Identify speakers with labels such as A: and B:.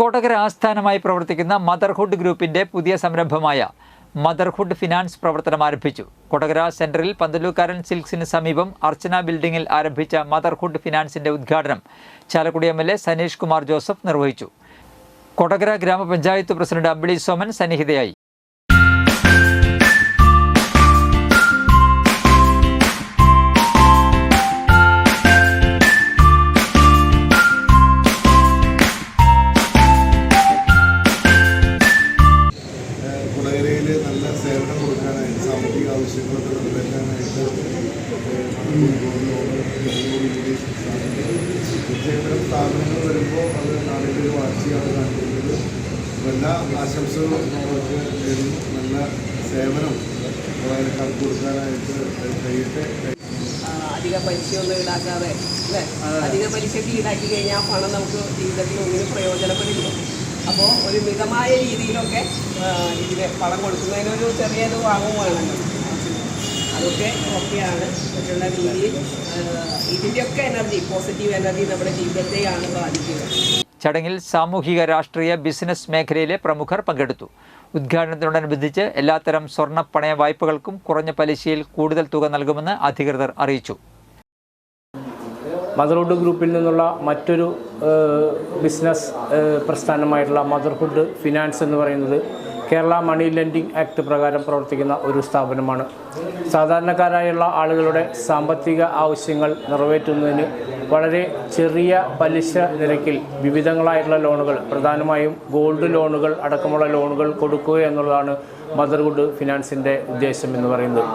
A: കൊടകര ആസ്ഥാനമായി പ്രവർത്തിക്കുന്ന മദർഹുഡ് ഗ്രൂപ്പിന്റെ പുതിയ സംരംഭമായ മദർഹുഡ് ഫിനാൻസ് പ്രവർത്തനം ആരംഭിച്ചു. കൊടകര സെന്ററിൽ പന്തലൂക്കാരൻ സിൽക്സിന് സമീപം അർച്ചന ബിൽഡിംഗിൽ ആരംഭിച്ച മദർഹുഡ് ഫിനാൻസിന്റെ ഉദ്ഘാടനം Chalakudy M L A Saneesh Kumar Joseph നിർവഹിച്ചു. കൊടകര ഗ്രാമപഞ്ചായത്ത് പ്രസിഡന്റ് അമ്പിളി സോമൻ സന്നിഹിതയായി.
B: സേവനം കൊടുക്കാനായിട്ട് സാമ്പത്തിക ആവശ്യങ്ങളൊക്കെ നിറവേറ്റാനായിട്ട് ഇത്തരം സ്ഥാപനങ്ങൾ വരുമ്പോൾ അത് നാടിന്റെ ഒരു വാർച്ചയാണ് കാണിക്കുന്നത്. നല്ല എല്ലാ ആശംസകളും അവർക്ക് നല്ല സേവനം വായനക്കാർക്ക് കൊടുക്കാനായിട്ട് കഴിയട്ടെ.
C: അധിക അധിക പലിശയൊന്നും ഈടാക്കാതെ അല്ലേ? അധിക പലിശക്ക് ഈടാക്കി കഴിഞ്ഞാൽ ആ പണം നമുക്ക് ജീവിതത്തിൽ ഒന്നിനും പ്രയോജനപ്പെടില്ല അപ്പോൾ ഒരു മിതമായ രീതിയിലൊക്കെ ഇതിന് പണം കൊടുക്കുന്നതിനൊരു ചെറിയൊരു വാങ്ങും വേണമല്ലോ. അതൊക്കെ ഓക്കെയാണ് മറ്റുള്ള രീതിയിൽ ഇതിന്റെയൊക്കെ എനർജി പോസിറ്റീവ് എനർജി നമ്മുടെ ജീവിതത്തെയാണ് ബാധിക്കുന്നത്
A: ചടങ്ങിൽ സാമൂഹിക രാഷ്ട്രീയ ബിസിനസ് മേഖലയിലെ പ്രമുഖർ പങ്കെടുത്തു. ഉദ്ഘാടനത്തോടനുബന്ധിച്ച് എല്ലാത്തരം സ്വർണ പണയ വായ്പകൾക്കും കുറഞ്ഞ പലിശയിൽ കൂടുതൽ തുക നൽകുമെന്ന് അധികൃതർ അറിയിച്ചു.
D: മദർഹുഡ് ഗ്രൂപ്പിൽ നിന്നുള്ള മറ്റൊരു ബിസിനസ് പ്രസ്ഥാനമായിട്ടുള്ള മദർഹുഡ് ഫിനാൻസ് എന്ന് പറയുന്നത് കേരള മണി ലെൻഡിംഗ് ആക്ട് പ്രകാരം പ്രവർത്തിക്കുന്ന ഒരു സ്ഥാപനമാണ്. സാധാരണക്കാരായുള്ള ആളുകളുടെ സാമ്പത്തിക ആവശ്യങ്ങൾ നിറവേറ്റുന്നതിന് വളരെ ചെറിയ പലിശ നിരക്കിൽ വിവിധങ്ങളായിട്ടുള്ള ലോണുകൾ പ്രധാനമായും ഗോൾഡ് ലോണുകൾ അടക്കമുള്ള ലോണുകൾ കൊടുക്കുക എന്നുള്ളതാണ് മദർഹുഡ് ഫിനാൻസിന്റെ ഉദ്ദേശം എന്ന് പറയുന്നത്.